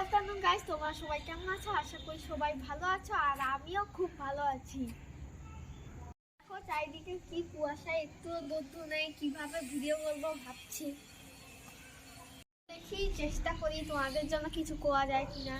Afternoon guys তোমরা সবাই কেমন আছো? আশা করি সবাই ভালো আছো, আর আমিও খুব ভালো আছি। দেখো, চারিদিকে কি কুয়াশা, একটু দূর নেই, কীভাবে ভিডিও বলব ভাবছি। দেখি, চেষ্টা করি তোমাদের জন্য কিছু কোয়া যায় কিনা।